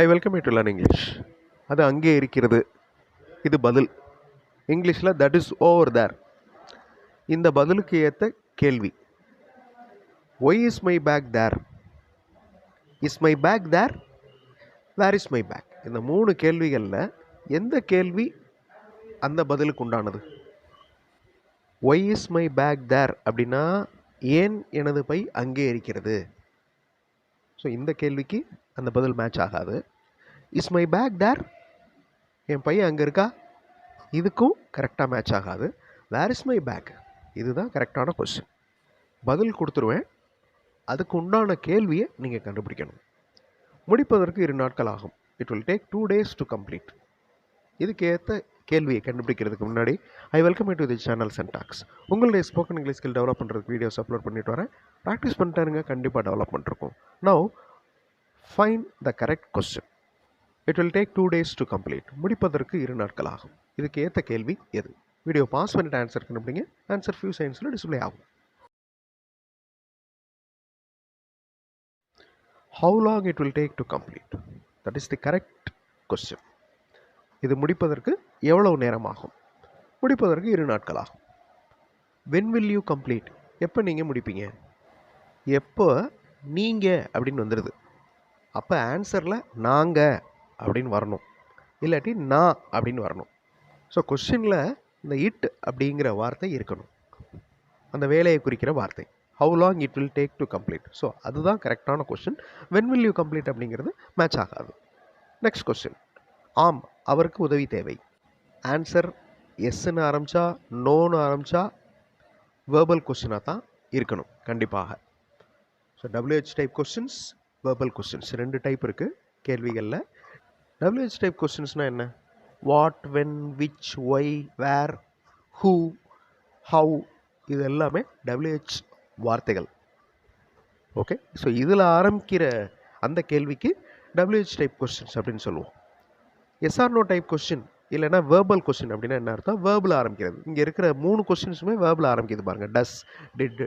I welcome you to learn English அது அங்கே இருக்கிறது. இது பதில். இங்கிலீஷில் தட் இஸ் ஓவர் தேர் இந்த பதிலுக்கு ஏற்ற கேள்வி. Why is my bag there is my bag there where is my bag இந்த மூணு கேள்விகளில் எந்த கேள்வி அந்த பதிலுக்கு உண்டானது? Why is my bag there அப்படின்னா ஏன் எனது பை அங்கே இருக்கிறது? ஸோ இந்த கேள்விக்கு அந்த பதில் மேட்ச் ஆகாது. இஸ் மை பேக் தேர் என் பையன் அங்கே இருக்கா? இதுக்கும் கரெக்டாக மேட்ச் ஆகாது. வேர் இஸ் மை பேக் இதுதான் கரெக்டான கொஸ்டின் பதில் கொடுத்துருவேன். அதுக்கு உண்டான கேள்வியை நீங்கள் கண்டுபிடிக்கணும். முடிப்பதற்கு இரு நாட்கள் ஆகும். It will take two days to complete இதுக்கு ஏற்ற கேள்வியை கண்டுபிடிக்கிறதுக்கு முன்னாடி I welcome to the channel Syntax உங்களுடைய ஸ்போக்கன் இங்கிலீஷ் ஸ்கில் டெவலப் பண்ணுறதுக்கு வீடியோஸ் அப்லோட் பண்ணிட்டு வரேன். ப்ராக்டிஸ் பண்ணிட்டாருங்க கண்டிப்பாக டெவலப் பண்ணிருக்கோம் நான் find the correct question it will take two days to complete முடிப்பதற்கு இரு நாட்கள் ஆகும். இதுக்கு ஏற்ற கேள்வி எது? வீடியோ பாஸ் பண்ணிட்டு ஆன்சர் கண்டுபிடிங்க. ஆன்சர் ஃபியூ சயின்ஸில் டிஸ்பிளே ஆகும். How long it will take to complete that is the correct question இது முடிப்பதற்கு எவ்வளவு நேரம் ஆகும்? முடிப்பதற்கு இரு நாட்கள் ஆகும். வென் வில் யூ கம்ப்ளீட் எப்போ நீங்கள் முடிப்பீங்க? எப்போ நீங்கள் அப்படின்னு வந்துடுது அப்போ ஆன்சரில் நாங்கள் அப்படின்னு வரணும். இல்லாட்டி நான் அப்படின்னு வரணும். ஸோ கொஷினில் இந்த இட் அப்படிங்கிற வார்த்தை இருக்கணும். அந்த வேலையை குறிக்கிற வார்த்தை. How long it will take to complete so அதுதான் கரெக்டான question when will you complete அப்படிங்கிறது மேட்ச் ஆகாது. நெக்ஸ்ட் கொஸ்டின் ஆம் அவருக்கு உதவி தேவை. ஆன்சர் எஸ்ன்னு ஆரம்பித்தா நோன்னு ஆரம்பித்தா வேர்பல் கொஸ்டினாக தான் இருக்கணும். கண்டிப்பாக. So W H type questions verbal questions ரெண்டு டைப் இருக்குது கேள்விகளில். டபிள்யூஹெச் டைப் கொஸ்டின்ஸ்னால் என்ன? What when which why where who how இது எல்லாமே டபிள்யூஹெச் வார்த்தைகள். ஓகே ஸோ இதில் ஆரம்பிக்கிற அந்த கேள்விக்கு டபிள்யூஹெச் டைப் கொஸ்டின்ஸ் அப்படின்னு சொல்லுவோம். Yes or no type question இல்லைனா வேர்பல் கொஸ்டின் அப்படின்னா என்ன அர்த்தம்? வேர்பில் ஆரம்பிக்கிறது. இங்கே இருக்கிற மூணு கொஸ்டின்ஸுமே வேர்பில் ஆரம்பிக்குது பாருங்கள் டஸ் டிட்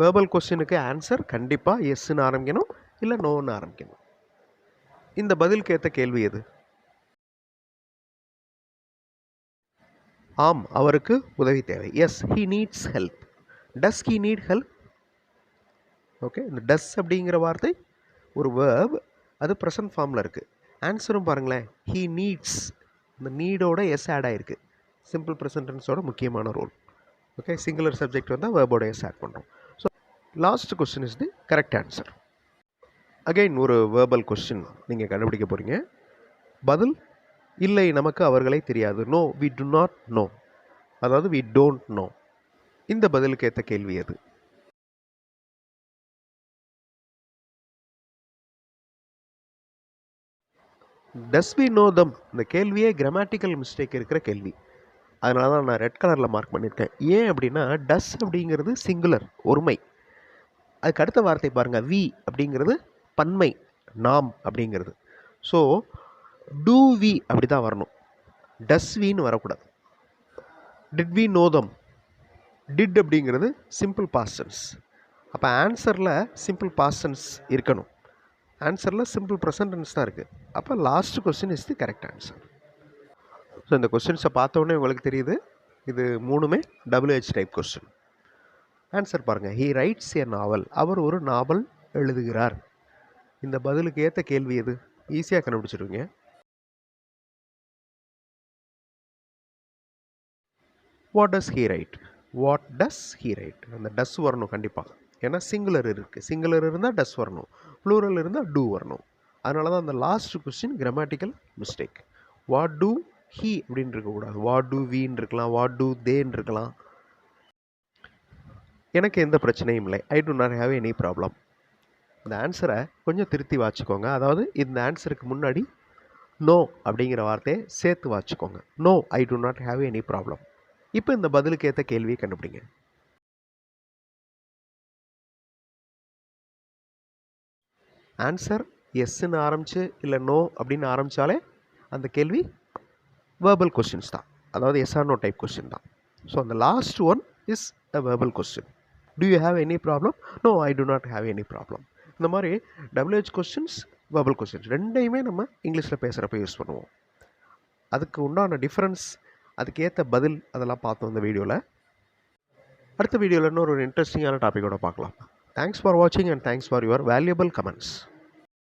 வேர்பல் கொஸ்டினுக்கு ஆன்சர் கண்டிப்பாக எஸ்ன்னு ஆரம்பிக்கணும். இல்லை நோன்னு ஆரம்பிக்கணும். இந்த பதிலுக்கு ஏற்ற கேள்வி எது? ஆம் அவருக்கு உதவி தேவை. Yes he needs help does he need help okay இந்த டஸ் அப்படிங்கிற வார்த்தை ஒரு வேர்ப் அது ப்ரெசன்ட் ஃபார்மில் இருக்குது ஆன்சரும் பாருங்களேன். ஹீ நீட்ஸ் இந்த நீடோட எஸ் ஆட் ஆகிருக்கு சிம்பிள் ப்ரெசன்டென்ஸோட முக்கியமான ரோல் ஓகே சிங்குலர் சப்ஜெக்ட் வந்தால் வேர்போட எஸ் ஆட் பண்ணுறோம் so last question is the correct answer again ஒரு வேர்பல் கொஸ்டின் நீங்கள் கண்டுபிடிக்க போகிறீங்க பதில் இல்லை நமக்கு அவர்களை தெரியாது. No we do not know அதாவது வி டோன்ட் நோ இந்த பதிலுக்கு ஏற்ற கேள்வி அது டஸ் வி நோ தம் இந்த கேள்வியே கிராமட்டிக்கல் மிஸ்டேக் இருக்கிற கேள்வி. அதனால தான் நான் ரெட் கலரில் மார்க் பண்ணியிருக்கேன். ஏன் அப்படின்னா டஸ் அப்படிங்கிறது சிங்குலர் ஒருமை. அதுக்கு அடுத்த வார்த்தை பாருங்கள் வி அப்படிங்கிறது பன்மை நாம் அப்படிங்கிறது. ஸோ டூ வி அப்படி தான் வரணும் டஸ் வின்னு வரக்கூடாது. Did we know them did அப்படிங்கிறது சிம்பிள் பாஸ்டன்ஸ் அப்போ ஆன்சரில் சிம்பிள் பாஸ்டன்ஸ் இருக்கணும். ஆன்சரில் சிம்பிள் ப்ரெசன்டென்ஸ் தான் இருக்குது அப்போ last question is the correct answer so இந்த கொஸ்டின்ஸை பார்த்தோன்னே உங்களுக்கு தெரியுது. இது மூணுமே டபிள்யூஹெச் டைப் கொஸ்டின் ஆன்சர் பாருங்கள் ஹீ ரைட்ஸ் ஏ நாவல் அவர் ஒரு நாவல் எழுதுகிறார். இந்த பதிலுக்கு ஏற்ற கேள்வி எது? ஈஸியாக கண்டுபிடிச்சிருவீங்க. What does he write what does he write அந்த டஸ் வரணும் கண்டிப்பாக ஏன்னா சிங்குலர் இருக்குது சிங்குலர் இருந்தால் டஸ் வரணும். ப்ளூரல் இருந்தால் டூ வரணும். அதனால தான் அந்த last question grammatical mistake what do he அப்படின்னு இருக்கக்கூடாது வாட் டூ வீன்னு இருக்கலாம். வாட் டூ தேன்னு இருக்கலாம். எனக்கு எந்த பிரச்சனையும் இல்லை. I do not have any problem இந்த ஆன்சரை கொஞ்சம் திருத்தி வாச்சிக்கோங்க. அதாவது இந்த ஆன்சருக்கு முன்னாடி நோ அப்படிங்கிற வார்த்தையை சேர்த்து வாச்சிக்கோங்க. No I do not have any problem இப்போ இந்த பதிலுக்கு ஏற்ற கேள்வியை கண்டுபிடிங்க. ஆன்சர் எஸ்ன்னு ஆரம்பிச்சு இல்லை நோ அப்படின்னு ஆரம்பித்தாலே அந்த கேள்வி வேர்பல் கொஸ்டின்ஸ் தான். அதாவது yes or no type question தான். ஸோ அந்த last one is a verbal question do you have any problem no I do not have any problem இந்த மாதிரி டபிள்யூஹெச் கொஸ்டின்ஸ் வெர்பல் கொஸ்டின்ஸ் ரெண்டையுமே நம்ம இங்கிலீஷில் பேசுகிறப்ப யூஸ் பண்ணுவோம். அதுக்கு உண்டான டிஃப்ரென்ஸ் அதுக்கேற்ற பதில் அதெல்லாம் பார்த்தோம் இந்த வீடியோவில் அடுத்த வீடியோவில் இன்னொரு ஒரு இன்ட்ரெஸ்டிங்கான டாப்பிக்கோட பார்க்கலாம். தேங்க்ஸ் ஃபார் வாட்சிங் and thanks for your valuable comments